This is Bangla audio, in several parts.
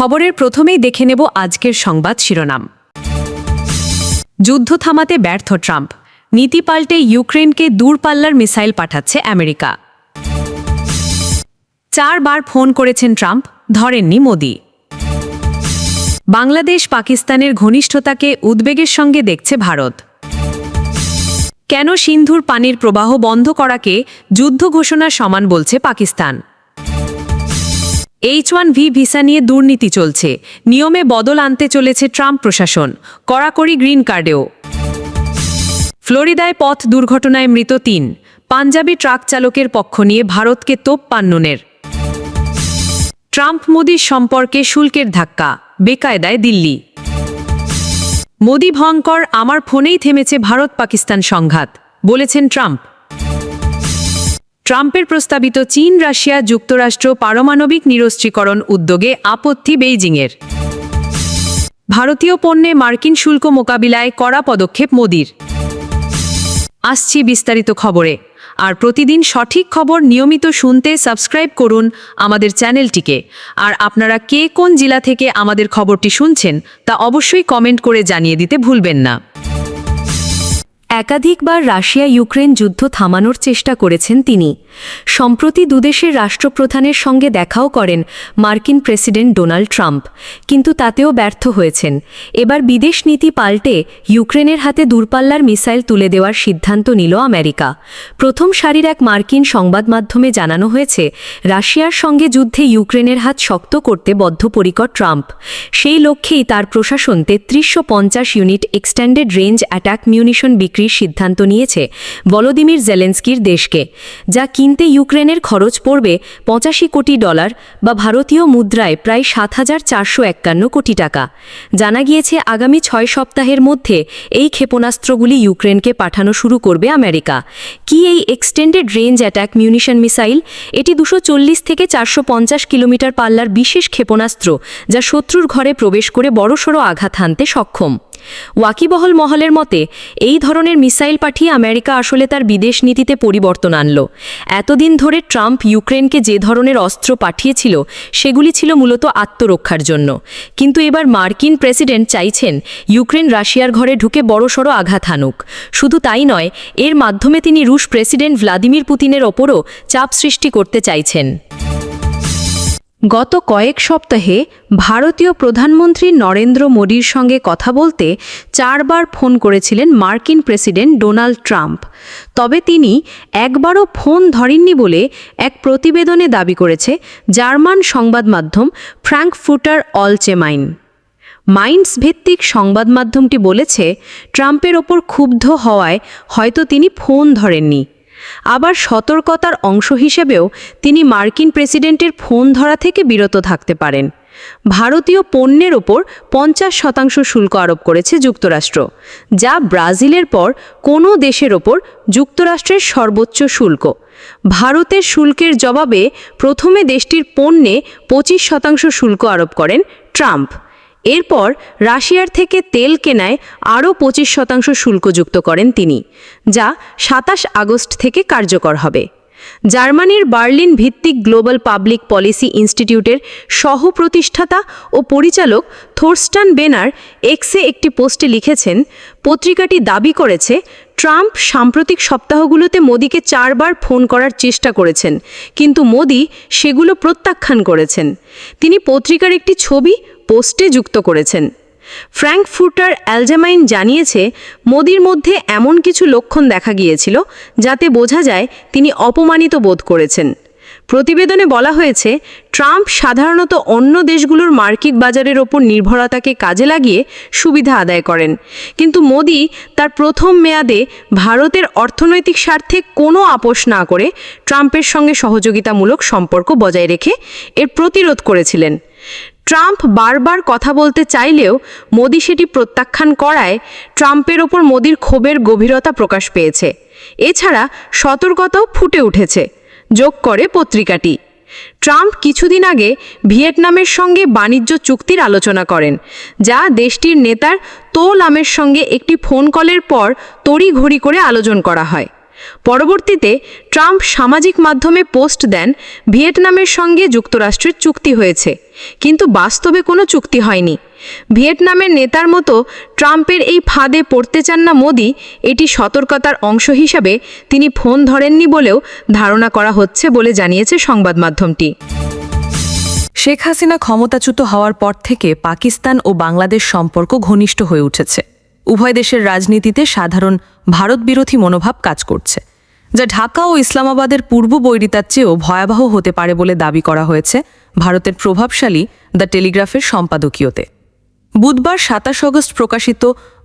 খবরের প্রথমেই দেখে নেব আজকের সংবাদ শিরোনাম। যুদ্ধ থামাতে ব্যর্থ ট্রাম্প। নীতি পাল্টে ইউক্রেনকে দূরপাল্লার মিসাইল পাঠাচ্ছে আমেরিকা। চারবার ফোন করেছেন ট্রাম্প, ধরেননি মোদি। বাংলাদেশ পাকিস্তানের ঘনিষ্ঠতাকে উদ্বেগের সঙ্গে দেখছে ভারত। কেন সিন্ধুর পানির প্রবাহ বন্ধ করাকে যুদ্ধ ঘোষণার সমান বলছে Pakistan? H one B visa নিয়ে দুর্নীতি চলছে। নিয়মে বদল আনতে চলেছে ট্রাম্প প্রশাসন। কড়াকড়ি গ্রিন কার্ডেও। ফ্লোরিদায় পথ দুর্ঘটনায় মৃত তিন। পাঞ্জাবি ট্রাক চালকের পক্ষ নিয়ে ভারতকে তোপ পান্ননের। ট্রাম্প মোদির সম্পর্কে শুল্কের ধাক্কা। বেকায়দায় দিল্লি। মোদি ভয়ঙ্কর, আমার ফোনেই থেমেছে ভারত পাকিস্তান সংঘাত, বলেছেন ট্রাম্প। ট্রাম্পের প্রস্তাবিত চীন, রাশিয়া যুক্তরাষ্ট্র পারমাণবিক নিরস্ত্রীকরণ উদ্যোগে আপত্তি বেইজিংয়ের। ভারতীয় পণ্যে মার্কিন শুল্ক মোকাবিলায় কড়া পদক্ষেপ মোদির। আসছি বিস্তারিত খবরে। আর প্রতিদিন সঠিক খবর নিয়মিত শুনতে সাবস্ক্রাইব করুন আমাদের চ্যানেলটিকে। আর আপনারা কে কোন জেলা থেকে আমাদের খবরটি শুনছেন তা অবশ্যই কমেন্ট করে জানিয়ে দিতে ভুলবেন না। একাধিকবার রাশিয়া ইউক্রেন যুদ্ধ থামানোর চেষ্টা করেছেন তিনি। সম্প্রতি দুদেশের রাষ্ট্রপ্রধানের সঙ্গে দেখাও করেন মার্কিন প্রেসিডেন্ট ডোনাল্ড ট্রাম্প, কিন্তু তাতেও ব্যর্থ হয়েছেন। এবার বিদেশ নীতি পাল্টে ইউক্রেনের হাতে দূরপাল্লার মিসাইল তুলে দেওয়ার সিদ্ধান্ত নিল আমেরিকা। প্রথম সারির এক মার্কিন সংবাদ মাধ্যমে জানানো হয়েছে, রাশিয়ার সঙ্গে যুদ্ধে ইউক্রেনের হাত শক্ত করতে বদ্ধপরিকর ট্রাম্প। সেই লক্ষ্যেই তার প্রশাসন তেত্রিশশো unit extended range attack munition বিক্রির সিদ্ধান্ত নিয়েছে ভলোদিমির জেলেন্সকির দেশকে, যা কিনতে ইউক্রেনের খরচ পড়বে পঁচাশি কোটি ডলার বা ভারতীয় মুদ্রায় প্রায় সাত হাজার চারশো একান্ন কোটি টাকা। জানা গিয়েছে, আগামী ছয় সপ্তাহের মধ্যে এই ক্ষেপণাস্ত্রগুলি ইউক্রেনকে পাঠানো শুরু করবে আমেরিকা। কি এই extended range attack munition missile? এটি দুশো থেকে চারশো পঞ্চাশ কিলোমিটার পাল্লার বিশেষ ক্ষেপণাস্ত্র, যা শত্রুর ঘরে প্রবেশ করে বড়সড় আঘাত হানতে সক্ষম। ওয়াকিবহল মহলের মতে, এই ধরনের মিসাইল পাঠিয়ে আমেরিকা আসলে তার বিদেশ নীতিতে পরিবর্তন আনল। এতদিন ধরে ট্রাম্প ইউক্রেনকে যে ধরনের অস্ত্র পাঠিয়েছিল, সেগুলি ছিল মূলত আত্মরক্ষার জন্য। কিন্তু এবার মার্কিন প্রেসিডেন্ট চাইছেন ইউক্রেন রাশিয়ার ঘরে ঢুকে বড়সড় আঘাত হানুক। শুধু তাই নয়, এর মাধ্যমে তিনি রুশ প্রেসিডেন্ট ভ্লাদিমির পুতিনের ওপরও চাপ সৃষ্টি করতে চাইছেন। গত কয়েক সপ্তাহে ভারতীয় প্রধানমন্ত্রী নরেন্দ্র মোদীর সঙ্গে কথা বলতে চারবার ফোন করেছিলেন মার্কিন প্রেসিডেন্ট ডোনাল্ড ট্রাম্প। তবে তিনি একবারও ফোন ধরেননি বলে এক প্রতিবেদনে দাবি করেছে জার্মান সংবাদ মাধ্যম ফ্র্যাঙ্কফুটার অলচেমাইন। মাইন্ডস ভিত্তিক সংবাদ মাধ্যমটি বলেছে, ট্রাম্পের ওপর ক্ষুব্ধ হওয়ায় হয়তো তিনি ফোন ধরেননি। আবার সতর্কতার অংশ হিসেবেও তিনি মার্কিন প্রেসিডেন্টের ফোন ধরা থেকে বিরত থাকতে পারেন। ভারতীয় পণ্যের ওপর পঞ্চাশ শতাংশ শুল্ক আরোপ করেছে যুক্তরাষ্ট্র, যা ব্রাজিলের পর কোনো দেশের ওপর যুক্তরাষ্ট্রের সর্বোচ্চ শুল্ক। ভারতের শুল্কের জবাবে প্রথমে দেশটির পণ্যে পঁচিশ শতাংশ শুল্ক আরোপ করেন ট্রাম্প। এরপর রাশিয়ার থেকে তেল কেনায় আরও পঁচিশ শতাংশ শুল্ক যুক্ত করেন তিনি, যা সাতাশ আগস্ট থেকে কার্যকর হবে। জার্মানির বার্লিন ভিত্তিক গ্লোবাল পাবলিক পলিসি ইনস্টিটিউটের সহ প্রতিষ্ঠাতা ও পরিচালক থোরস্টান বেনার এক্সে একটি পোস্টে লিখেছেন, পত্রিকাটি দাবি করেছে, ট্রাম্প সাম্প্রতিক সপ্তাহগুলোতে মোদিকে চারবার ফোন করার চেষ্টা করেছেন, কিন্তু মোদি সেগুলো প্রত্যাখ্যান করেছেন। তিনি পত্রিকার একটি ছবি পোস্টে যুক্ত করেছেন। ফ্র্যাঙ্কফুটার অ্যালজামাইন জানিয়েছে, মোদির মধ্যে এমন কিছু লক্ষণ দেখা গিয়েছিল, যাতে বোঝা যায় তিনি অপমানিত বোধ করেছেন। প্রতিবেদনে বলা হয়েছে, ট্রাম্প সাধারণত অন্য দেশগুলোর মার্কিক বাজারের ওপর নির্ভরতাকে কাজে লাগিয়ে সুবিধা আদায় করেন। কিন্তু মোদি তার প্রথম মেয়াদে ভারতের অর্থনৈতিক স্বার্থে কোনো আপোষ না করে ট্রাম্পের সঙ্গে সহযোগিতামূলক সম্পর্ক বজায় রেখে এর প্রতিরোধ করেছিলেন। ট্রাম্প বারবার কথা বলতে চাইলেও মোদি সেটি প্রত্যাখ্যান করায় ট্রাম্পের ওপর মোদির ক্ষোভের গভীরতা প্রকাশ পেয়েছে। এছাড়া সতর্কতাও ফুটে উঠেছে, যোগ করে পত্রিকাটি। ট্রাম্প কিছুদিন আগে ভিয়েতনামের সঙ্গে বাণিজ্য চুক্তির আলোচনা করেন, যা দেশটির নেতার তো লামের সঙ্গে একটি ফোন কলের পর তড়িঘড়ি করে আলোচনা করা হয়। পরবর্তীতে ট্রাম্প সামাজিক মাধ্যমে পোস্ট দেন, ভিয়েতনামের সঙ্গে যুক্তরাষ্ট্রের চুক্তি হয়েছে। কিন্তু বাস্তবে কোনো চুক্তি হয়নি। ভিয়েতনামের নেতার মতো ট্রাম্পের এই ফাঁদে পড়তে চান না মোদি, এটি সতর্কতার অংশ হিসাবে তিনি ফোন ধরেননি বলেও ধারণা করা হচ্ছে বলে জানিয়েছে সংবাদ মাধ্যমটি। শেখ হাসিনা ক্ষমতাচ্যুত হওয়ার পর থেকে পাকিস্তান ও বাংলাদেশ সম্পর্ক ঘনিষ্ঠ হয়ে উঠেছে। উভয় দেশের রাজনীতিতে সাধারণ ভারত বিরোধী মনোভাব কাজ করছে, যা ঢাকা ও ইসলামাবাদের পূর্ব বৈরিতার চেয়েও ভয়াবহ হতে পারে বলে দাবি করা হয়েছে ভারতের প্রভাবশালী দ্য টেলিগ্রাফের সম্পাদকীয়তে। বুধবার সাতাশ অগস্ট প্রকাশিত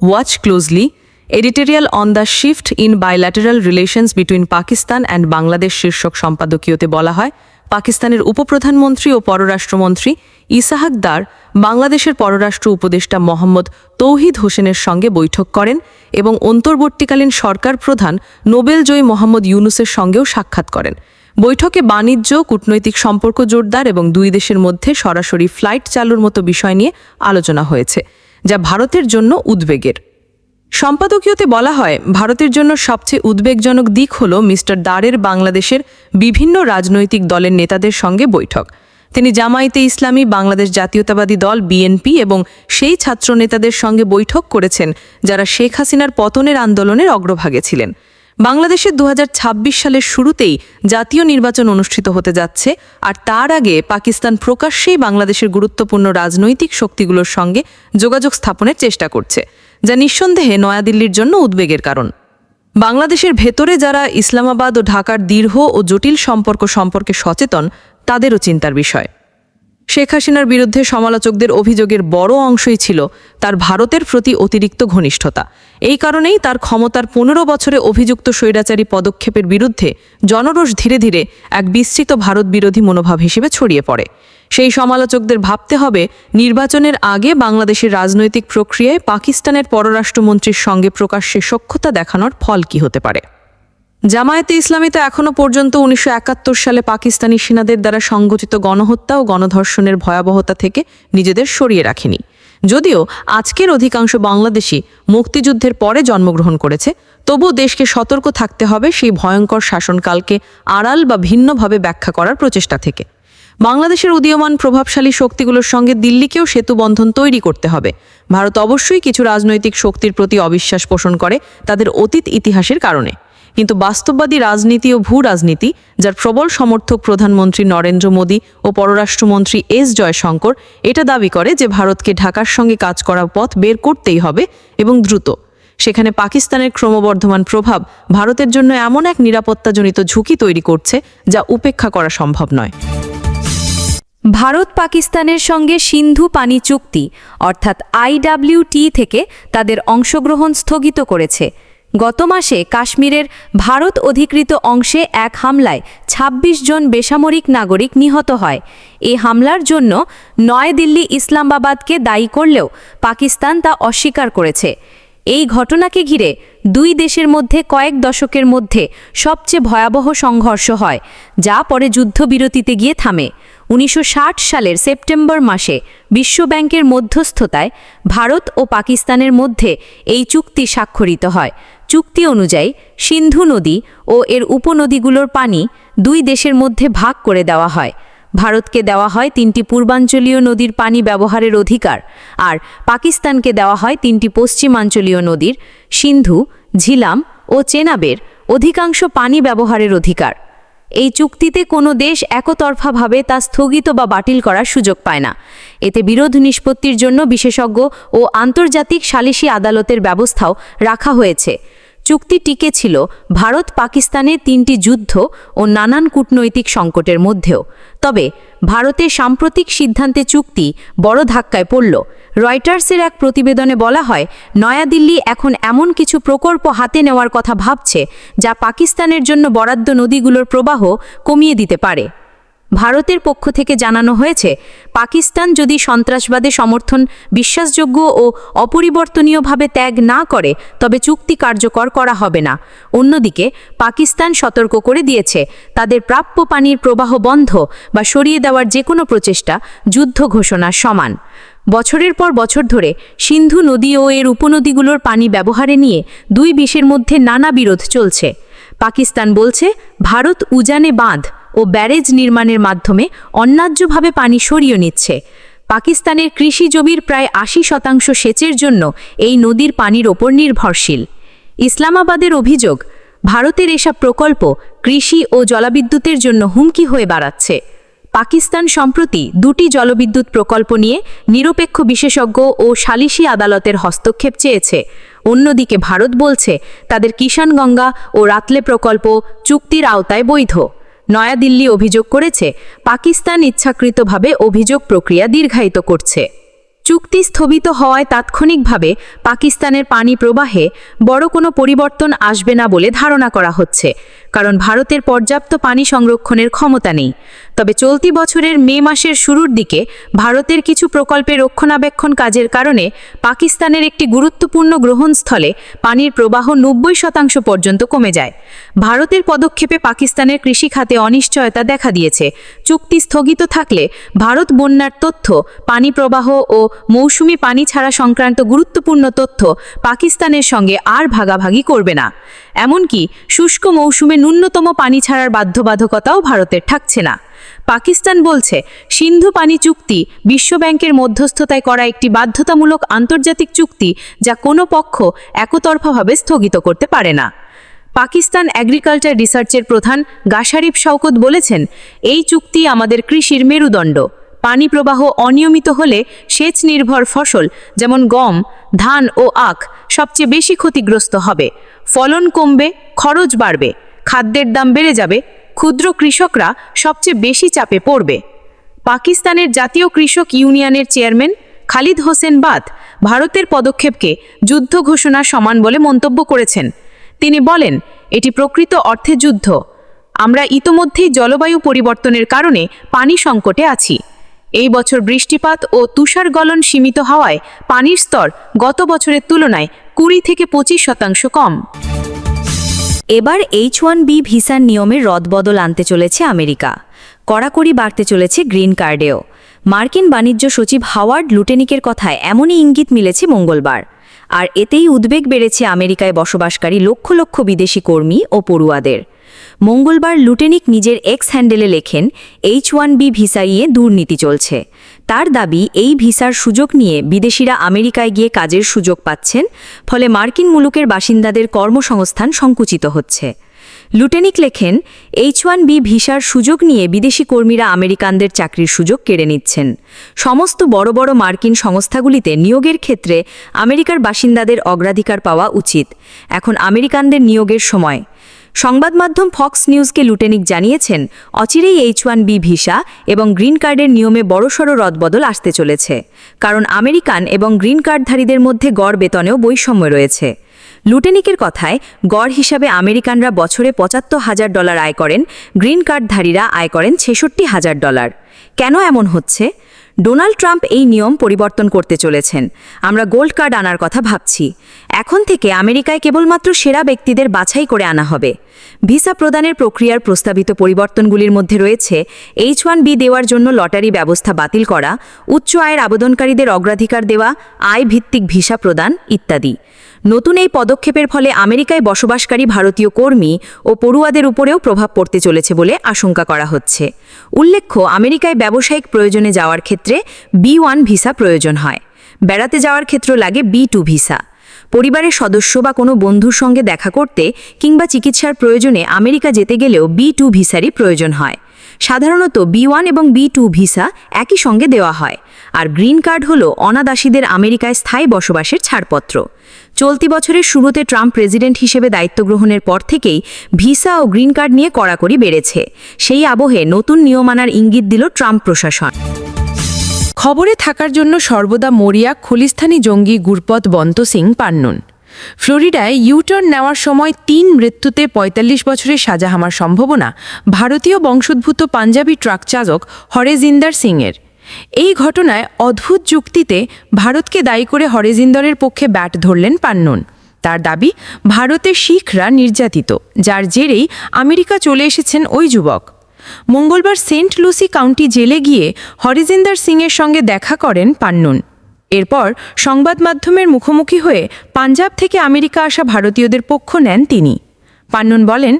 watch closely, editorial on the shift in bilateral relations between Pakistan and Bangladesh শীর্ষক সম্পাদকীয়তে বলা হয় পাকিস্তানের উপপ্রধানমন্ত্রী ও পররাষ্ট্রমন্ত্রী ইসাহাক দার বাংলাদেশের পররাষ্ট্র উপদেষ্টা মোহাম্মদ তৌহিদ হোসেনের সঙ্গে বৈঠক করেন এবং অন্তর্বর্তীকালীন সরকার প্রধান নোবেলজয়ী মোহাম্মদ ইউনুসের সঙ্গেও সাক্ষাৎ করেন। বৈঠকে বাণিজ্য, কূটনৈতিক সম্পর্ক জোরদার এবং দুই দেশের মধ্যে সরাসরি ফ্লাইট চালুর মতো বিষয় নিয়ে আলোচনা হয়েছে, যা ভারতের জন্য উদ্বেগের। সম্পাদকীয়তে বলা হয়, ভারতের জন্য সবচেয়ে উদ্বেগজনক দিক হল মিস্টার দারের বাংলাদেশের বিভিন্ন রাজনৈতিক দলের নেতাদের সঙ্গে বৈঠক। তিনি জামায়াতে ইসলামী, বাংলাদেশ জাতীয়তাবাদী দল বিএনপি এবং সেই ছাত্র নেতাদের সঙ্গে বৈঠক করেছেন, যারা শেখ হাসিনার পতনের আন্দোলনের অগ্রভাগে ছিলেন। বাংলাদেশের দু হাজার ছাব্বিশ সালের শুরুতেই জাতীয় নির্বাচন অনুষ্ঠিত হতে যাচ্ছে, আর তার আগে পাকিস্তান প্রকাশ্যেই বাংলাদেশের গুরুত্বপূর্ণ রাজনৈতিক শক্তিগুলোর সঙ্গে যোগাযোগ স্থাপনের চেষ্টা করছে। যা নিঃসন্দেহে নয়াদিল্লির জন্য উদ্বেগের কারণ। বাংলাদেশের ভেতরে যারা ইসলামাবাদ ও ঢাকার দীর্ঘ ও জটিল সম্পর্ক সম্পর্কে সচেতন, তাদেরও চিন্তার বিষয়। শেখ হাসিনার বিরুদ্ধে সমালোচকদের অভিযোগের বড় অংশই ছিল তার ভারতের প্রতি অতিরিক্ত ঘনিষ্ঠতা। এই কারণেই তার ক্ষমতার পনেরো বছরে অভিযুক্ত স্বৈরাচারী পদক্ষেপের বিরুদ্ধে জনরোষ ধীরে ধীরে এক বিস্তৃত ভারত বিরোধী মনোভাব হিসেবে ছড়িয়ে পড়ে। সেই সমালোচকদের ভাবতে হবে, নির্বাচনের আগে বাংলাদেশের রাজনৈতিক প্রক্রিয়ায় পাকিস্তানের পররাষ্ট্রমন্ত্রীর সঙ্গে প্রকাশ্যে সক্ষতা দেখানোর ফল কি হতে পারে। জামায়াতে ইসলামী তো এখনও পর্যন্ত উনিশশো একাত্তর সালে পাকিস্তানি সেনাদের দ্বারা সংগঠিত গণহত্যা ও গণধর্ষণের ভয়াবহতা থেকে নিজেদের সরিয়ে রাখেনি। যদিও আজকের অধিকাংশ বাংলাদেশি মুক্তিযুদ্ধের পরে জন্মগ্রহণ করেছে তবু দেশকে সতর্ক থাকতে হবে সেই ভয়ঙ্কর শাসনকালকে আড়াল বা ভিন্নভাবে ব্যাখ্যা করার প্রচেষ্টা থেকে। বাংলাদেশের উদীয়মান প্রভাবশালী শক্তিগুলোর সঙ্গে দিল্লিকেও সেতুবন্ধন তৈরি করতে হবে। ভারত অবশ্যই কিছু রাজনৈতিক শক্তির প্রতি অবিশ্বাস পোষণ করে তাদের অতীত ইতিহাসের কারণে। কিন্তু বাস্তববাদী রাজনীতি ও ভূ রাজনীতি, যার প্রবল সমর্থক প্রধানমন্ত্রী নরেন্দ্র মোদী ও পররাষ্ট্রমন্ত্রী এস জয়শঙ্কর, এটা দাবি করে যে ভারতকে ঢাকার সঙ্গে কাজ করার পথ বের করতেই হবে এবং দ্রুত। সেখানে পাকিস্তানের ক্রমবর্ধমান প্রভাব ভারতের জন্য এমন এক নিরাপত্তাজনিত ঝুঁকি তৈরি করছে যা উপেক্ষা করা সম্ভব নয়। ভারত পাকিস্তানের সঙ্গে সিন্ধু পানি চুক্তি, অর্থাৎ আইডাব্লিউটি থেকে তাদের অংশগ্রহণ স্থগিত করেছে। গত মাসে কাশ্মীরের ভারত অধিকৃত অংশে এক হামলায় ২৬ জন বেসামরিক নাগরিক নিহত হয়। এ হামলার জন্য নয়াদিল্লি ইসলামাবাদকে দায়ী করলেও পাকিস্তান তা অস্বীকার করেছে। এই ঘটনাকে ঘিরে দুই দেশের মধ্যে কয়েক দশকের মধ্যে সবচেয়ে ভয়াবহ সংঘর্ষ হয়, যা পরে যুদ্ধবিরতিতে গিয়ে থামে। উনিশশো ষাট সালের সেপ্টেম্বর মাসে বিশ্বব্যাংকের মধ্যস্থতায় ভারত ও পাকিস্তানের মধ্যে এই চুক্তি স্বাক্ষরিত হয়। চুক্তি অনুযায়ী সিন্ধু নদী ও এর উপনদীগুলোর পানি দুই দেশের মধ্যে ভাগ করে দেওয়া হয়। ভারতকে দেওয়া হয় তিনটি পূর্বাঞ্চলীয় নদীর পানি ব্যবহারের অধিকার আর পাকিস্তানকে দেওয়া হয় তিনটি পশ্চিমাঞ্চলীয় নদীর, সিন্ধু, ঝিলাম ও চেনাবের অধিকাংশ পানি ব্যবহারের অধিকার। এই চুক্তিতে কোনো দেশ একতরফাভাবে তা স্থগিত বা বাতিল করার সুযোগ পায় না। এতে বিরোধ নিষ্পত্তির জন্য বিশেষজ্ঞ ও আন্তর্জাতিক সালিসি আদালতের ব্যবস্থাও রাখা হয়েছে। চুক্তি টিকে ছিল ভারত পাকিস্তানের তিনটি যুদ্ধ ও নানান কূটনৈতিক সংকটের মধ্যেও। তবে ভারতের সাম্প্রতিক সিদ্ধান্তে চুক্তি বড় ধাক্কায় পড়ল। রয়টার্সের এক প্রতিবেদনে বলা হয়, নয়াদিল্লি এখন এমন কিছু প্রকল্প হাতে নেওয়ার কথা ভাবছে যা পাকিস্তানের জন্য বরাদ্দ নদীগুলোর প্রবাহ কমিয়ে দিতে পারে। ভারতের পক্ষ থেকে জানানো হয়েছে, পাকিস্তান যদি সন্ত্রাসবাদে সমর্থন বিশ্বাসযোগ্য ও অপরিবর্তনীয়ভাবে ত্যাগ না করে, তবে চুক্তি কার্যকর করা হবে না। অন্যদিকে, পাকিস্তান সতর্ক করে দিয়েছে, তাদের প্রাপ্য পানির প্রবাহ বন্ধ বা সরিয়ে দেওয়ার যে কোনো প্রচেষ্টা যুদ্ধ ঘোষণার সমান। বছরের পর বছর ধরে সিন্ধু নদী ও এর উপনদীগুলোর পানি ব্যবহারে নিয়ে দুই বিশের মধ্যে নানা বিরোধ চলছে। পাকিস্তান বলছে, ভারত উজানে বাঁধ ও ব্যারেজ নির্মাণের মাধ্যমে অন্যায্যভাবে পানি সরিয়ে নিচ্ছে। পাকিস্তানের কৃষি জমির প্রায় আশি শতাংশ সেচের জন্য এই নদীর পানির ওপর নির্ভরশীল। ইসলামাবাদের অভিযোগ, ভারতের এসব প্রকল্প কৃষি ও জলবিদ্যুতের জন্য হুমকি হয়ে বাড়াচ্ছে। পাকিস্তান সম্প্রতি দুটি জলবিদ্যুৎ প্রকল্প নিয়ে নিরপেক্ষ বিশেষজ্ঞ ও সালিশি আদালতের হস্তক্ষেপ চেয়েছে। অন্যদিকে ভারত বলছে, তাদের কিষাণগঙ্গা ও রাতলে প্রকল্প চুক্তির আওতায় বৈধ। নয়াদিল্লি অভিযোগ করেছে, পাকিস্তান ইচ্ছাকৃতভাবে অভিযোগ প্রক্রিয়া দীর্ঘায়িত করছে। চুক্তি স্থগিত হওয়ায় তাৎক্ষণিকভাবে পাকিস্তানের পানি প্রবাহে বড় কোনো পরিবর্তন আসবে না বলে ধারণা করা হচ্ছে, কারণ ভারতের পর্যাপ্ত পানি সংরক্ষণের ক্ষমতা নেই। তবে চলতি বছরের মে মাসের শুরুর দিকে ভারতের কিছু প্রকল্পে রক্ষণাবেক্ষণ কাজের কারণে পাকিস্তানের একটি গুরুত্বপূর্ণ গ্রহণস্থলে পানির প্রবাহ নব্বই শতাংশ পর্যন্ত কমে যায়। ভারতের পদক্ষেপে পাকিস্তানের কৃষি খাতে অনিশ্চয়তা দেখা দিয়েছে। চুক্তি স্থগিত থাকলে ভারত বন্যার তথ্য, পানি প্রবাহ ও মৌসুমি পানি ছাড়া সংক্রান্ত গুরুত্বপূর্ণ তথ্য পাকিস্তানের সঙ্গে আর ভাগাভাগি করবে না। এমনকি শুষ্ক মৌসুমে ন্যূনতম পানি ছাড়ার বাধ্যবাধকতাও ভারতের থাকছে না। পাকিস্তান বলছে, সিন্ধু পানি চুক্তি বিশ্বব্যাংকের মধ্যস্থতায় করা একটি বাধ্যতামূলক আন্তর্জাতিক চুক্তি যা কোনো পক্ষ একতরফাভাবে স্থগিত করতে পারে না। পাকিস্তান অ্যাগ্রিকালচার রিসার্চের প্রধান গাশারিফ শওকত বলেছেন, এই চুক্তি আমাদের কৃষির মেরুদণ্ড। পানি প্রবাহ অনিয়মিত হলে সেচ নির্ভর ফসল যেমন গম, ধান ও আখ সবচেয়ে বেশি ক্ষতিগ্রস্ত হবে। ফলন কমবে, খরচ বাড়বে, খাদ্যের দাম বেড়ে যাবে ক্ষুদ্র কৃষকরা সবচেয়ে বেশি চাপে পড়বে। পাকিস্তানের জাতীয় কৃষক ইউনিয়নের চেয়ারম্যান খালিদ হোসেন বাত ভারতের পদক্ষেপকে যুদ্ধ ঘোষণা সমান বলে মন্তব্য করেছেন। তিনি বলেন, এটি প্রকৃত অর্থে যুদ্ধ। আমরা ইতোমধ্যেই জলবায়ু পরিবর্তনের কারণে পানি সংকটে আছি। এই বছর বৃষ্টিপাত ও তুষার গলন সীমিত হওয়ায় পানির স্তর গত বছরের তুলনায় কুড়ি থেকে পঁচিশ শতাংশ কম। এবার এইচ ওয়ান বি ভিসার নিয়মে রদবদল আনতে চলেছে আমেরিকা। কড়াকড়ি বাড়তে চলেছে গ্রিন কার্ডেও। মার্কিন বাণিজ্য সচিব হাওয়ার্ড লুটেনিকের কথায় এমনই ইঙ্গিত মিলেছে মঙ্গলবার। আর এতেই উদ্বেগ বেড়েছে আমেরিকায় বসবাসকারী লক্ষ লক্ষ বিদেশি কর্মী ও পড়ুয়াদের। মঙ্গলবার লুটেনিক নিজের এক্স হ্যান্ডেলে লেখেন এইচ ওয়ান বি ভিসা ইয়ে দুর্নীতি চলছে। তার দাবি, এই ভিসার সুযোগ নিয়ে বিদেশিরা আমেরিকায় গিয়ে কাজের সুযোগ পাচ্ছেন, ফলে মার্কিন মুলুকের বাসিন্দাদের কর্মসংস্থান সংকুচিত হচ্ছে। লুটেনিক লেখেন এইচ ওয়ান বি ভিসার সুযোগ নিয়ে বিদেশি কর্মীরা আমেরিকানদের চাকরির সুযোগ কেড়ে নিচ্ছেন। সমস্ত বড় বড় মার্কিন সংস্থাগুলিতে নিয়োগের ক্ষেত্রে আমেরিকার বাসিন্দাদের অগ্রাধিকার পাওয়া উচিত। এখন আমেরিকানদের নিয়োগের সময়। সংবাদ মাধ্যম ফক্স নিউজকে লুটেনিক জানিয়েছেন, অচিরেই এইচ ওয়ান বি ভিসা এবং গ্রিন কার্ডের নিয়মে বড়সড় রদবদল আসতে চলেছে, কারণ আমেরিকান এবং গ্রিন কার্ডধারীদের মধ্যে গড় বেতনেও বৈষম্য রয়েছে। লুটেনিকের কথায়, গড় হিসাবে আমেরিকানরা বছরে পঁচাত্তর হাজার ডলার আয় করেন, গ্রিন কার্ডধারীরা আয় করেন ছেষট্টি হাজার ডলার। কেন এমন হচ্ছে? ডোনাল্ড ট্রাম্প এই নিয়ম পরিবর্তন করতে চলেছেন। আমরা গোল্ড কার্ড আনার কথা ভাবছি। এখন থেকে আমেরিকায় কেবলমাত্র সেরা ব্যক্তিদের বাছাই করে আনা হবে। ভিসা প্রদানের প্রক্রিয়ার প্রস্তাবিত পরিবর্তনগুলির মধ্যে রয়েছে এইচ ওয়ান বি দেওয়ার জন্য লটারি ব্যবস্থা বাতিল করা, উচ্চ আয়ের আবেদনকারীদের অগ্রাধিকার দেওয়া, আয় ভিত্তিক ভিসা প্রদান ইত্যাদি। নতুন এই পদক্ষেপের ফলে আমেরিকায় বসবাসকারী ভারতীয় কর্মী ও পড়ুয়াদের উপরেও প্রভাব পড়তে চলেছে বলে আশঙ্কা করা হচ্ছে। উল্লেখ্য, আমেরিকায় ব্যবসায়িক প্রয়োজনে যাওয়ার ক্ষেত্রে বি ওয়ান ভিসা প্রয়োজন হয়। বেড়াতে যাওয়ার ক্ষেত্র লাগে বি টু ভিসা। পরিবারের সদস্য বা কোনো বন্ধুর সঙ্গে দেখা করতে কিংবা চিকিৎসার প্রয়োজনে আমেরিকা যেতে গেলেও বি টু ভিসারই প্রয়োজন হয়। সাধারণত বি ওয়ান এবং বি টু ভিসা একই সঙ্গে দেওয়া হয়। আর গ্রিন কার্ড হল অনাদাসীদের আমেরিকায় স্থায়ী বসবাসের ছাড়পত্র। চলতি বছরের শুরুতে ট্রাম্প প্রেসিডেন্ট হিসেবে দায়িত্ব গ্রহণের পর থেকেই ভিসা ও গ্রিন কার্ড নিয়ে কড়াকড়ি বেড়েছে। সেই আবহে নতুন নিয়ম আনার ইঙ্গিত দিল ট্রাম্প প্রশাসন। খবরে থাকার জন্য সর্বদা মরিয়া খলিস্তানি জঙ্গি গুরপত বন্ত সিং পান্নুন। ফ্লোরিডায় ইউটার্ন নেওয়ার সময় তিন মৃত্যুতে ৪৫ বছরের সাজা হামার সম্ভাবনা, ভারতীয় বংশোদ্ভূত পাঞ্জাবি ট্রাক চালক হরেজিন্দার সিংয়ের। এই ঘটনায় অদ্ভুত যুক্তিতে ভারতকে দায়ী করে হরেজিন্দরের পক্ষে ব্যাট ধরলেন পান্নন। তার দাবি, ভারতের শিখরা নির্যাতিত, যার জেরেই আমেরিকা চলে এসেছেন ওই যুবক। মঙ্গলবার সেন্ট লুসি কাউন্টি জেলে গিয়ে হরিজিন্দার সিংয়ের সঙ্গে দেখা করেন পান্নুন। এরপর সংবাদ মাধ্যমের মুখোমুখি হয়ে পাঞ্জাব থেকে আমেরিকা আসা ভারতীয়দের পক্ষ নেন তিনি। পান্নন বলেন,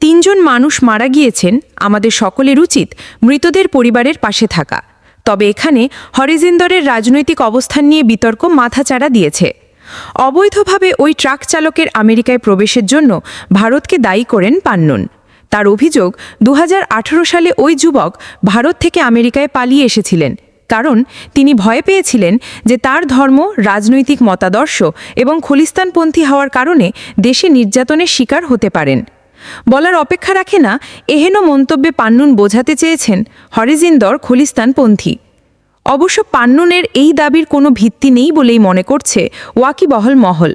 তিনজন মানুষ মারা গিয়েছেন, আমাদের সকলের উচিত মৃতদের পরিবারের পাশে থাকা। তবে এখানে হরিজিন্দরের রাজনৈতিক অবস্থান নিয়ে বিতর্ক মাথাচাড়া দিয়েছে। অবৈধভাবে ওই ট্রাক চালকের আমেরিকায় প্রবেশের জন্য ভারতকে দায়ী করেন পান্নন। তার অভিযোগ দু হাজার আঠেরো সালে ওই যুবক ভারত থেকে আমেরিকায় পালিয়ে এসেছিলেন, কারণ তিনি ভয় পেয়েছিলেন যে তার ধর্ম, রাজনৈতিক মতাদর্শ এবং খলিস্তানপন্থী হওয়ার কারণে দেশে নির্যাতনের শিকার হতে পারেন। বলার অপেক্ষা রাখে না, এহেন মন্তব্যে পান্নুন বোঝাতে চেয়েছেন হরিজিন্দর খলিস্তানপন্থী অবশ্য পান্নুনের এই দাবির কোনো ভিত্তি নেই বলেই মনে করছে ওয়াকিবহল মহল।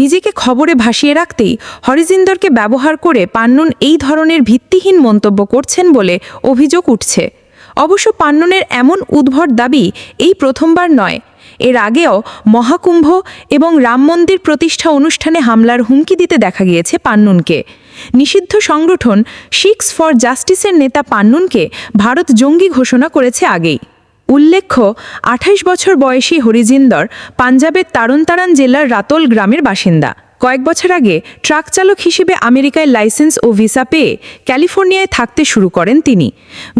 নিজেকে খবরে ভাসিয়ে রাখতেই হরিজিন্দরকে ব্যবহার করে পান্নুন এই ধরনের ভিত্তিহীন মন্তব্য করছেন বলে অভিযোগ উঠছে। অবশ্য পান্নুনের এমন উদ্ভট দাবি এই প্রথমবার নয়। এর আগেও মহাকুম্ভ এবং রাম মন্দির প্রতিষ্ঠা অনুষ্ঠানে হামলার হুমকি দিতে দেখা গিয়েছে পান্নুনকে। নিষিদ্ধ সংগঠন শিক্স ফর জাস্টিসের নেতা পান্নুনকে ভারত জঙ্গি ঘোষণা করেছে আগেই। উল্লেখ্য, আঠাইশ বছর বয়সী হরিজিন্দর পাঞ্জাবের তারনতারান জেলার রাতল গ্রামের বাসিন্দা। কয়েক বছর আগে ট্রাক চালক হিসেবে আমেরিকায় লাইসেন্স ও ভিসা পেয়ে ক্যালিফোর্নিয়ায় থাকতে শুরু করেন তিনি।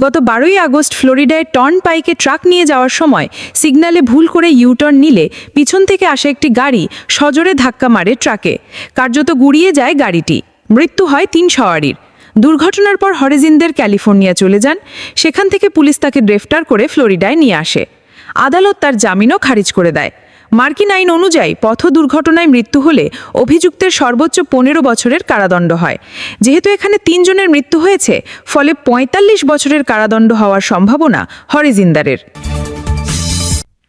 গত বারোই আগস্ট ফ্লোরিডায় টর্ন পাইকে ট্রাক নিয়ে যাওয়ার সময় সিগন্যালে ভুল করে ইউটার্ন নিলে পিছন থেকে আসা একটি গাড়ি সজোরে ধাক্কা মারে ট্রাকে। কার্যত গুড়িয়ে যায় গাড়িটি। মৃত্যু হয় তিন সওয়ারির। দুর্ঘটনার পর হরিজিন্দের ক্যালিফোর্নিয়া চলে যান। সেখান থেকে পুলিশ তাকে গ্রেফতার করে ফ্লোরিডায় নিয়ে আসে। আদালত তার জামিনও খারিজ করে দেয়। মার্কিন আইন অনুযায়ী পথ দুর্ঘটনায় মৃত্যু হলে অভিযুক্তের সর্বোচ্চ পনেরো বছরের কারাদণ্ড হয়। যেহেতু এখানে তিনজনের মৃত্যু হয়েছে, ফলে ৪৫ বছরের কারাদণ্ড হওয়ার সম্ভাবনা হরিজিন্দারের।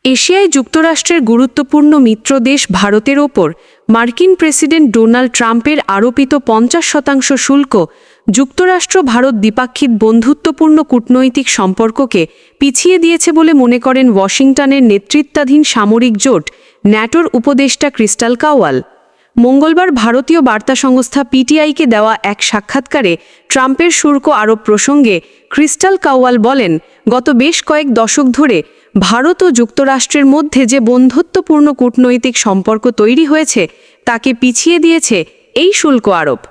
এশিয়ায় যুক্তরাষ্ট্রের গুরুত্বপূর্ণ মিত্র দেশ ভারতের ওপর মার্কিন প্রেসিডেন্ট ডোনাল্ড ট্রাম্পের আরোপিত পঞ্চাশ শতাংশ শুল্ক যুক্তরাষ্ট্র ভারত দ্বিপাক্ষিক বন্ধুত্বপূর্ণ কূটনৈতিক সম্পর্ককে পিছিয়ে দিয়েছে বলে মনে করেন ওয়াশিংটনের নেতৃত্বাধীন সামরিক জোট ন্যাটোর উপদেষ্টা ক্রিস্টাল কাওয়াল। মঙ্গলবার ভারতীয় বার্তা সংস্থা পিটিআইকে দেওয়া এক সাক্ষাৎকারে ট্রাম্পের শুল্ক আরোপ প্রসঙ্গে ক্রিস্টাল কাওয়াল বলেন, গত বেশ কয়েক দশক ধরে ভারত ও যুক্তরাষ্ট্রের মধ্যে যে বন্ধুত্বপূর্ণ কূটনৈতিক সম্পর্ক তৈরি হয়েছে, তাকে পিছিয়ে দিয়েছে এই শুল্ক আরোপ।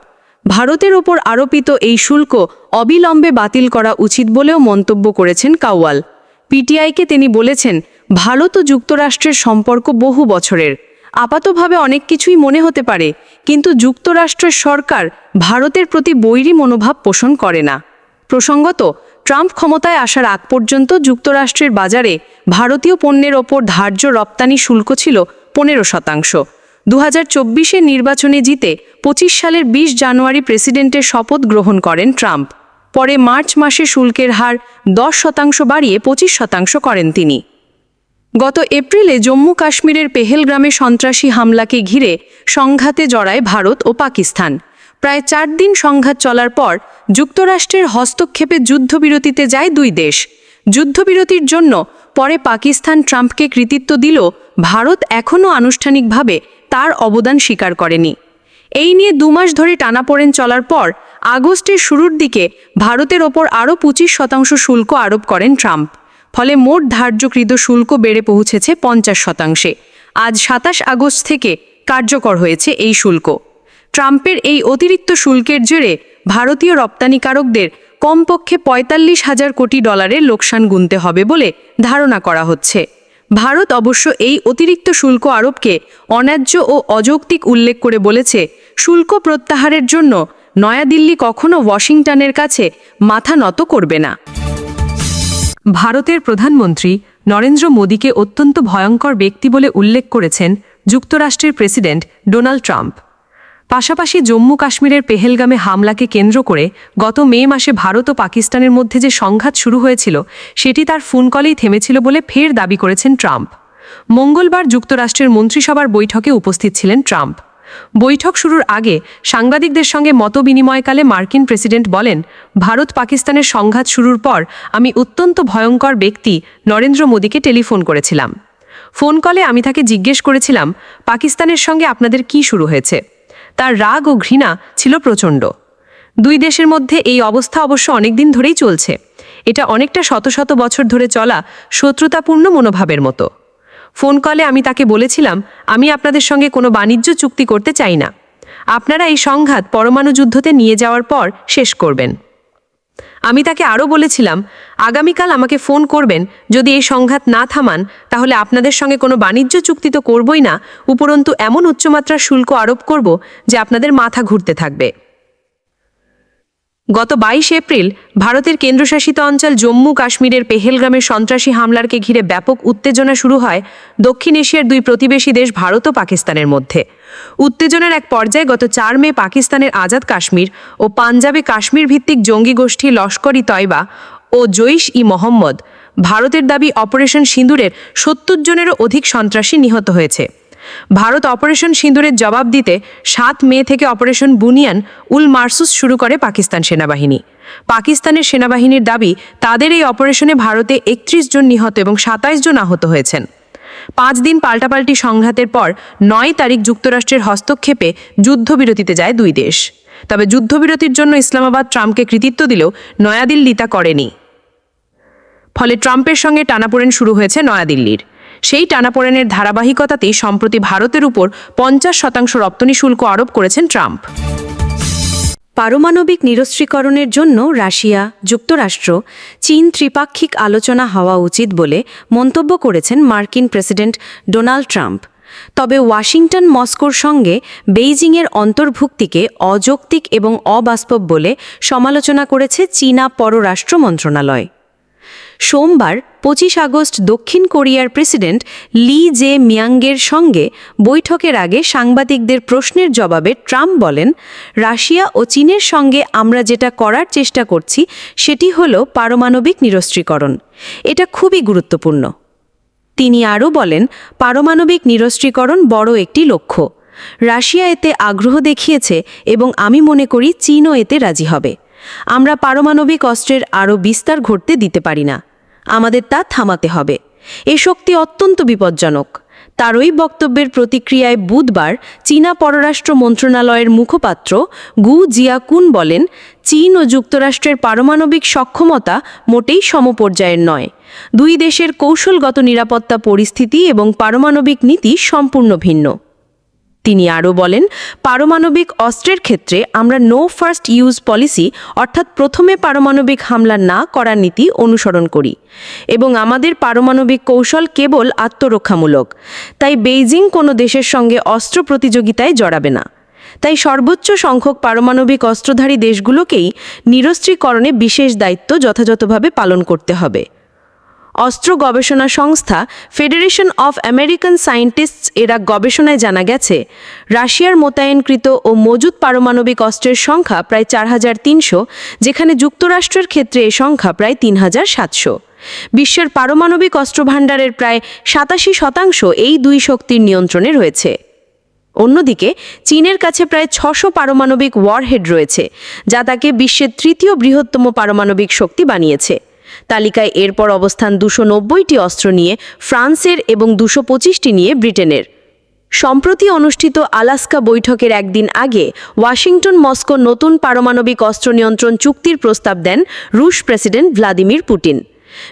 ভারতের ওপর আরোপিত এই শুল্ক অবিলম্বে বাতিল করা উচিত বলেও মন্তব্য করেছেন কাওয়াল। পিটিআইকে তিনি বলেছেন, ভারত ও যুক্তরাষ্ট্রের সম্পর্ক বহু বছরের। আপাতভাবে অনেক কিছুই মনে হতে পারে, কিন্তু যুক্তরাষ্ট্রের সরকার ভারতের প্রতি বৈরী মনোভাব পোষণ করে না। প্রসঙ্গত ট্রাম্প ক্ষমতায় আসার আগ পর্যন্ত যুক্তরাষ্ট্রের বাজারে ভারতীয় পণ্যের ওপর ধার্য রপ্তানি শুল্ক ছিল পনেরো শতাংশ। দু হাজার নির্বাচনে জিতে পঁচিশ সালের ২০ জানুয়ারি প্রেসিডেন্টের শপথ গ্রহণ করেন ট্রাম্প। পরে মার্চ মাসে শুল্কের হার দশ শতাংশ বাড়িয়ে পঁচিশ শতাংশ করেন তিনি। গত এপ্রিলে জম্মু কাশ্মীরের পেহেলগ্রামে সন্ত্রাসী হামলাকে ঘিরে সংঘাতে জড়ায় ভারত ও পাকিস্তান। প্রায় চার দিন সংঘাত চলার পর যুক্তরাষ্ট্রের হস্তক্ষেপে যুদ্ধবিরতিতে যায় দুই দেশ। যুদ্ধবিরতির জন্য পরে পাকিস্তান ট্রাম্পকে কৃতিত্ব দিল ভারত এখনও আনুষ্ঠানিকভাবে তার অবদান স্বীকার করেনি। এই নিয়ে দুমাস ধরে টানাপোড়েন চলার পর আগস্টের শুরুর দিকে ভারতের ওপর আরও পঁচিশ শতাংশ শুল্ক আরোপ করেন ট্রাম্প। ফলে মোট ধার্যকৃত শুল্ক বেড়ে পৌঁছেছে পঞ্চাশ শতাংশে। আজ সাতাশ আগস্ট থেকে কার্যকর হয়েছে এই শুল্ক। ট্রাম্পের এই অতিরিক্ত শুল্কের জেরে ভারতীয় রপ্তানিকারকদের কমপক্ষে পঁয়তাল্লিশ হাজার কোটি ডলারের লোকসান গুনতে হবে বলে ধারণা করা হচ্ছে। ভারত অবশ্য এই অতিরিক্ত শুল্ক আরোপকে অন্যায্য ও অযৌক্তিক উল্লেখ করে বলেছে, শুল্ক প্রত্যাহারের জন্য নয়াদিল্লি কখনো ওয়াশিংটনের কাছে মাথা নত করবে না। ভারতের প্রধানমন্ত্রী নরেন্দ্র মোদীকে অত্যন্ত ভয়ঙ্কর ব্যক্তি বলে উল্লেখ করেছেন যুক্তরাষ্ট্রের প্রেসিডেন্ট ডোনাল্ড ট্রাম্প। পাশাপাশি জম্মু কাশ্মীরের পেহেলগামে হামলাকে কেন্দ্র করে গত মে মাসে ভারত ও পাকিস্তানের মধ্যে যে সংঘাত শুরু হয়েছিল, সেটি তার ফোন কলেই থেমেছিল বলে ফের দাবি করেছেন ট্রাম্প। মঙ্গলবার যুক্তরাষ্ট্রের মন্ত্রিসভার বৈঠকে উপস্থিত ছিলেন ট্রাম্প। বৈঠক শুরুর আগে সাংবাদিকদের সঙ্গে মত বিনিময়কালে মার্কিন প্রেসিডেন্ট বলেন, ভারত পাকিস্তানের সংঘাত শুরুর পর আমি অত্যন্ত ভয়ঙ্কর ব্যক্তি নরেন্দ্র মোদীকে টেলিফোন করেছিলাম। ফোন কলে আমি তাকে জিজ্ঞেস করেছিলাম, পাকিস্তানের সঙ্গে আপনাদের কি শুরু হয়েছে? তার রাগ ও ঘৃণা ছিল প্রচণ্ড। দুই দেশের মধ্যে এই অবস্থা অবশ্য অনেকদিন ধরেই চলছে। এটা অনেকটা শত শত বছর ধরে চলা শত্রুতাপূর্ণ মনোভাবের মতো। ফোন কলে আমি তাকে বলেছিলাম, আমি আপনাদের সঙ্গে কোনো বাণিজ্য চুক্তি করতে চাই না। আপনারা এই সংঘাত পরমাণু যুদ্ধতে নিয়ে যাওয়ার পর শেষ করবেন। আমি তাকে আরও বলেছিলাম, আগামীকাল আমাকে ফোন করবেন, যদি এই সংঘাত না থামান, তাহলে আপনাদের সঙ্গে কোনো বাণিজ্য চুক্তি তো করবই না। উপরন্তু এমন উচ্চমাত্রার শুল্ক আরোপ করব যে আপনাদের মাথা ঘুরতে থাকবে। গত বাইশ এপ্রিল ভারতের কেন্দ্রশাসিত অঞ্চল জম্মু কাশ্মীরের পেহেলগ্রামের সন্ত্রাসী হামলারকে ঘিরে ব্যাপক উত্তেজনা শুরু হয় দক্ষিণ এশিয়ার দুই প্রতিবেশী দেশ ভারত ও পাকিস্তানের মধ্যে। উত্তেজনার এক পর্যায়ে গত চার মে পাকিস্তানের আজাদ কাশ্মীর ও পাঞ্জাবে কাশ্মীর ভিত্তিক জঙ্গি গোষ্ঠী লস্কর তয়বা ও জৈশ ই মোহাম্মদ ভারতের দাবি অপারেশন সিঁদুরের সত্তর জনেরও অধিক সন্ত্রাসী নিহত হয়েছে। ভারত অপারেশন সিঁদুরের জবাব দিতে সাত মে থেকে অপারেশন বুনিয়ান উল মার্সুস শুরু করে পাকিস্তান সেনাবাহিনী। পাকিস্তানের সেনাবাহিনীর দাবি, তাদের এই অপারেশনে ভারতে একত্রিশ জন নিহত এবং সাতাইশ জন আহত হয়েছেন। পাঁচ দিন পাল্টাপাল্টি সংঘাতের পর নয় তারিখ যুক্তরাষ্ট্রের হস্তক্ষেপে যুদ্ধবিরতিতে যায় দুই দেশ। তবে যুদ্ধবিরতির জন্য ইসলামাবাদ ট্রাম্পকে কৃতিত্ব দিলেও নয়াদিল্লি তা করেনি। ফলে ট্রাম্পের সঙ্গে টানাপোড়েন শুরু হয়েছে নয়াদিল্লির। সেই টানাপোড়েনের ধারাবাহিকতাতেই সম্প্রতি ভারতের উপর পঞ্চাশ শতাংশ রপ্তানি শুল্ক আরোপ করেছেন ট্রাম্প। পারমাণবিক নিরস্ত্রীকরণের জন্য রাশিয়া, যুক্তরাষ্ট্র, চীন ত্রিপাক্ষিক আলোচনা হওয়া উচিত বলে মন্তব্য করেছেন মার্কিন প্রেসিডেন্ট ডোনাল্ড ট্রাম্প। তবে ওয়াশিংটন মস্কোর সঙ্গে বেইজিংয়ের অন্তর্ভুক্তিকে অযৌক্তিক এবং অবাস্তব বলে সমালোচনা করেছে চীনা পররাষ্ট্র মন্ত্রণালয়। সোমবার পঁচিশ আগস্ট দক্ষিণ কোরিয়ার প্রেসিডেন্ট লি জে মিয়াংগের সঙ্গে বৈঠকের আগে সাংবাদিকদের প্রশ্নের জবাবে ট্রাম্প বলেন, রাশিয়া ও চীনের সঙ্গে আমরা যেটা করার চেষ্টা করছি সেটি হল পারমাণবিক নিরস্ত্রীকরণ। এটা খুবই গুরুত্বপূর্ণ। তিনি আরও বলেন, পারমাণবিক নিরস্ত্রীকরণ বড় একটি লক্ষ্য। রাশিয়া এতে আগ্রহ দেখিয়েছে এবং আমি মনে করি চীনও এতে রাজি হবে। আমরা পারমাণবিক অস্ত্রের আরও বিস্তার ঘটতে দিতে পারি না। আমাদের তা থামাতে হবে। এ শক্তি অত্যন্ত বিপজ্জনক। তার ওই বক্তব্যের প্রতিক্রিয়ায় বুধবার চীনা পররাষ্ট্র মন্ত্রণালয়ের মুখপাত্র গু জিয়াকুন বলেন, চীন ও যুক্তরাষ্ট্রের পারমাণবিক সক্ষমতা মোটেই সমপর্যায়ের নয়। দুই দেশের কৌশলগত নিরাপত্তা পরিস্থিতি এবং পারমাণবিক নীতি সম্পূর্ণ ভিন্ন। তিনি আরও বলেন, পারমাণবিক অস্ত্রের ক্ষেত্রে আমরা নো ফার্স্ট ইউজ পলিসি অর্থাৎ প্রথমে পারমাণবিক হামলা না করার নীতি অনুসরণ করি এবং আমাদের পারমাণবিক কৌশল কেবল আত্মরক্ষামূলক। তাই বেইজিং কোনো দেশের সঙ্গে অস্ত্র প্রতিযোগিতায় জড়াবে না। তাই সর্বোচ্চ সংখ্যক পারমাণবিক অস্ত্রধারী দেশগুলোকেই নিরস্ত্রীকরণে বিশেষ দায়িত্ব যথাযথভাবে পালন করতে হবে। অস্ত্র গবেষণা সংস্থা ফেডারেশন অফ আমেরিকান সায়েন্টিস্টস এরা গবেষণায় জানা গেছে, রাশিয়ার মোতায়েনকৃত ও মজুদ পারমাণবিক অস্ত্রের সংখ্যা প্রায় চার হাজার তিনশো, যেখানে যুক্তরাষ্ট্রের ক্ষেত্রে এ সংখ্যা প্রায় তিন হাজার সাতশো। বিশ্বের পারমাণবিক অস্ত্র ভাণ্ডারের প্রায় সাতাশি শতাংশ এই দুই শক্তির নিয়ন্ত্রণে রয়েছে। অন্যদিকে, চীনের কাছে প্রায় ছশো পারমাণবিক ওয়ারহেড রয়েছে, যা তাকে বিশ্বের তৃতীয় বৃহত্তম পারমাণবিক শক্তি বানিয়েছে। তালিকায় এরপর অবস্থান দুশো নব্বইটি অস্ত্র নিয়ে, ফ্রান্সের এবং দুশো পঁচিশটি নিয়ে ব্রিটেনের। সম্প্রতি অনুষ্ঠিত আলাস্কা বৈঠকের একদিন আগে, ওয়াশিংটন মস্কো নতুন পারমাণবিক অস্ত্র নিয়ন্ত্রণ চুক্তির প্রস্তাব দেন রুশ প্রেসিডেন্ট ভ্লাদিমির পুতিন।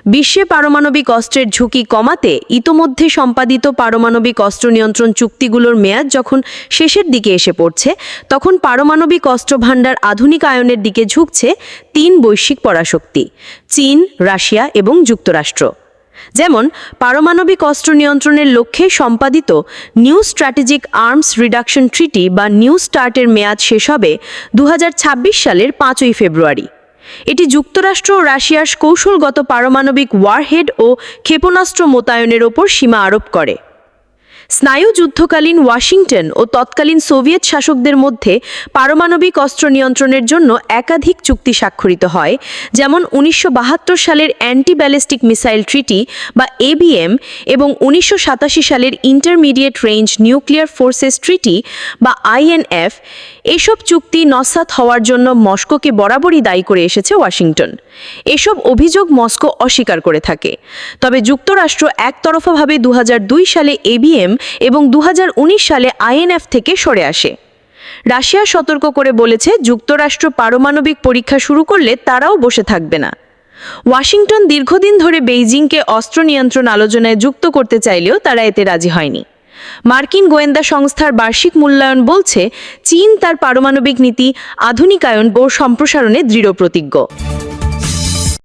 বিশ্বে পারমাণবিক অস্ত্রের ঝুঁকি কমাতে ইতোমধ্যে সম্পাদিত পারমাণবিক অস্ত্র নিয়ন্ত্রণ চুক্তিগুলোর মেয়াদ যখন শেষের দিকে এসে পড়ছে, তখন পারমাণবিক অস্ত্র ভাণ্ডার আধুনিকায়নের দিকে ঝুঁকছে তিন বৈশ্বিক পরাশক্তি, চীন, রাশিয়া এবং যুক্তরাষ্ট্র। যেমন, পারমাণবিক অস্ত্র নিয়ন্ত্রণের লক্ষ্যে সম্পাদিত new strategic arms reduction treaty বা নিউ স্টার্টের মেয়াদ শেষ হবে দু হাজার ছাব্বিশ সালের পাঁচই ফেব্রুয়ারি। এটি যুক্তরাষ্ট্র ও রাশিয়ার কৌশলগত পারমাণবিক ওয়ারহেড ও ক্ষেপণাস্ত্র মোতায়েনের ওপর সীমা আরোপ করে। স্নায়ু যুদ্ধকালীন ওয়াশিংটন ও তৎকালীন সোভিয়েত শাসকদের মধ্যে পারমাণবিক অস্ত্র নিয়ন্ত্রণের জন্য একাধিক চুক্তি স্বাক্ষরিত হয়, যেমন উনিশশো বাহাত্তর সালের অ্যান্টি ব্যালিস্টিক মিসাইল ট্রিটি বা এবিএম এবং উনিশশো সাতাশি সালের intermediate range nuclear forces treaty বা আইএনএফ এসব চুক্তি নস্যাৎ হওয়ার জন্য মস্কোকে বরাবরই দায়ী করে এসেছে ওয়াশিংটন। এসব অভিযোগ মস্কো অস্বীকার করে থাকে। তবে যুক্তরাষ্ট্র একতরফাভাবে দু হাজার দুই সালে এবিএম এবং দু হাজার উনিশ সালে আইএনএফ থেকে সরে আসে। রাশিয়া সতর্ক করে বলেছে, যুক্তরাষ্ট্র পারমাণবিক পরীক্ষা শুরু করলে তারাও বসে থাকবে না। ওয়াশিংটন দীর্ঘদিন ধরে বেইজিংকে অস্ত্র নিয়ন্ত্রণ আলোচনায় যুক্ত করতে চাইলেও তারা এতে রাজি হয়নি। মার্কিন গোয়েন্দা সংস্থার বার্ষিক মূল্যায়ন বলছে, চীন তার পারমাণবিক নীতি, আধুনিকায়ন ও সম্প্রসারণে দৃঢ় প্রতিজ্ঞ